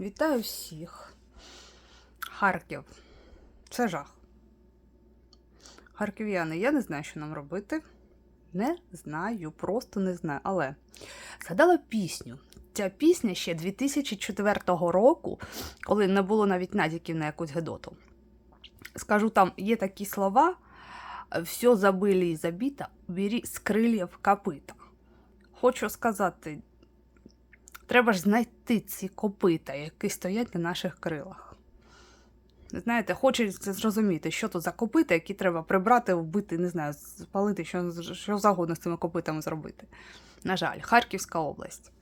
Вітаю всіх. Харків. Це жах. Харків'яни, я не знаю, що нам робити. Не знаю, просто не знаю. Але згадала пісню. Ця пісня ще 2004 року, коли не було навіть надіків на якусь гедоту. Скажу, там є такі слова: все забили і забіто, бері з крилів копита. Хочу сказати, треба ж знайти ці копита, які стоять на наших крилах. Знаєте, хочеться зрозуміти, що тут за копита, які треба прибрати, вбити, не знаю, спалити, що, що завгодно з цими копитами зробити. На жаль, Харківська область.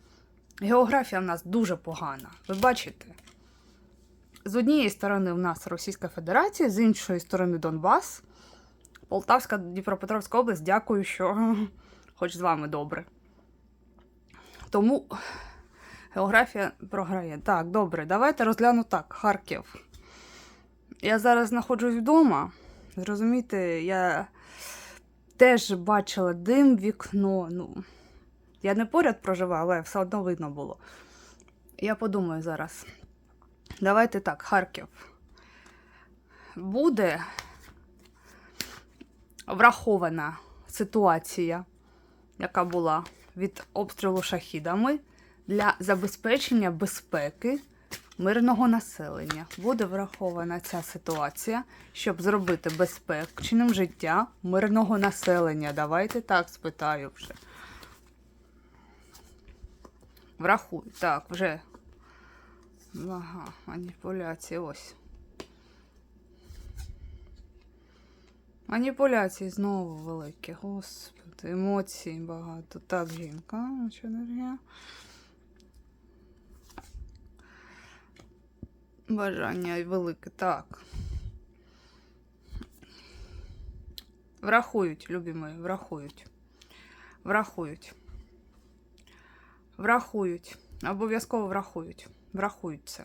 Географія в нас дуже погана. Ви бачите? З однієї сторони в нас Російська Федерація, з іншої сторони Донбас. Полтавська, Дніпропетровська область, дякую, що хоч з вами добре. Тому географія програє. Так, добре, давайте розгляну так. Харків. Я зараз знаходжусь вдома. Зрозумієте, я теж бачила дим, вікно. Ну, я не поряд проживаю, але все одно видно було. Я подумаю зараз. Давайте так, Харків. Буде врахована ситуація, яка була від обстрілу шахідами для забезпечення безпеки мирного населення. Буде врахована ця ситуація, щоб зробити безпечним життя мирного населення. Давайте так спитаю вже. Врахуй. Так, вже. Ага, маніпуляції ось. Маніпуляції знову великі. Господи, емоцій багато. Так, жінка, енергія. Бажання велике. Так. Врахують, любі мої, врахують. Врахують. Врахують. Обов'язково врахують. Врахують це.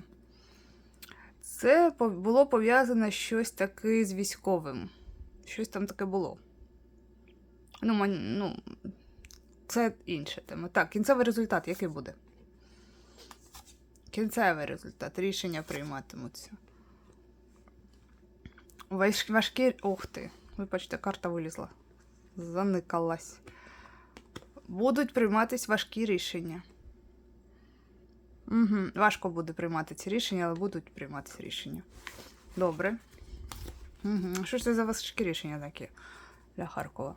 Це було пов'язане щось таке з військовим. Щось там таке було. Ну, ну, це інша тема. Так, кінцевий результат який буде? Кінцевий результат. Рішення прийматимуться. Важ, важкі. Ух ти. Вибачте, карта вилізла. Заникалась. Будуть прийматись важкі рішення. Угу. Важко буде приймати ці рішення, але будуть прийматися рішення. Добре. Угу. Що ж це за важкі рішення такі для Харкова?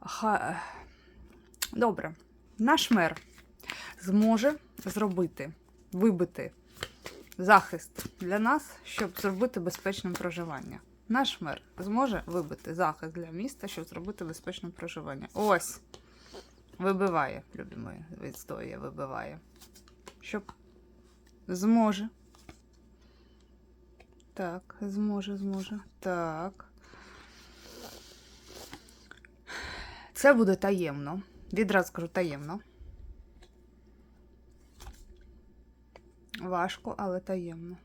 Ха... Добре. Наш мер зможе зробити, вибити захист для нас, щоб зробити безпечним проживання. Наш мер зможе вибити захист для міста, щоб зробити безпечне проживання. Ось. Вибиває, любі мої, відстоює, вибиває. Щоб зможе. Так, зможе, зможе. Так. Це буде таємно. Відразу скажу таємно. Важко, але таємно.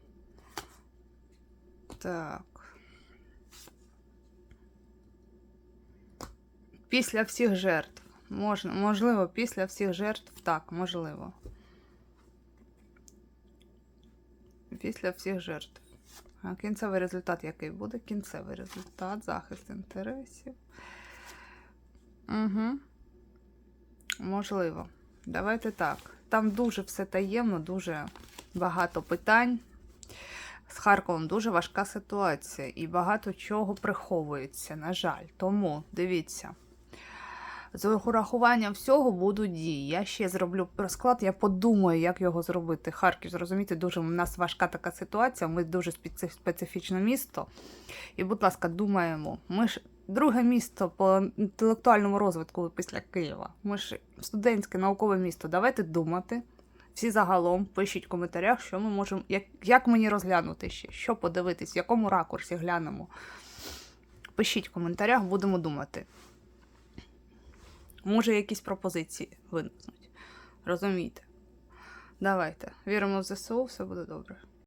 Так. Після всіх жертв. Можна, можливо, після всіх жертв. Так, можливо. Після всіх жертв. А кінцевий результат який буде? Кінцевий результат, захист інтересів. Угу. Можливо. Давайте так. Там дуже все таємно, дуже багато питань. З Харковом дуже важка ситуація і багато чого приховується, на жаль. Тому дивіться. З урахуванням всього будуть дії. Я ще зроблю розклад, я подумаю, як його зробити. Харків, зрозумієте, дуже у нас важка така ситуація. Ми дуже специфічне місто. І, будь ласка, думаємо. Ми ж друге місто по інтелектуальному розвитку після Києва. Ми ж студентське наукове місто. Давайте думати. Всі загалом пишіть в коментарях, що ми можемо, як, як мені розглянути ще, що подивитись, в якому ракурсі глянемо. Пишіть в коментарях, будемо думати. Може, якісь пропозиції виникнуть. Розумієте? Давайте. Віримо в ЗСУ, все буде добре.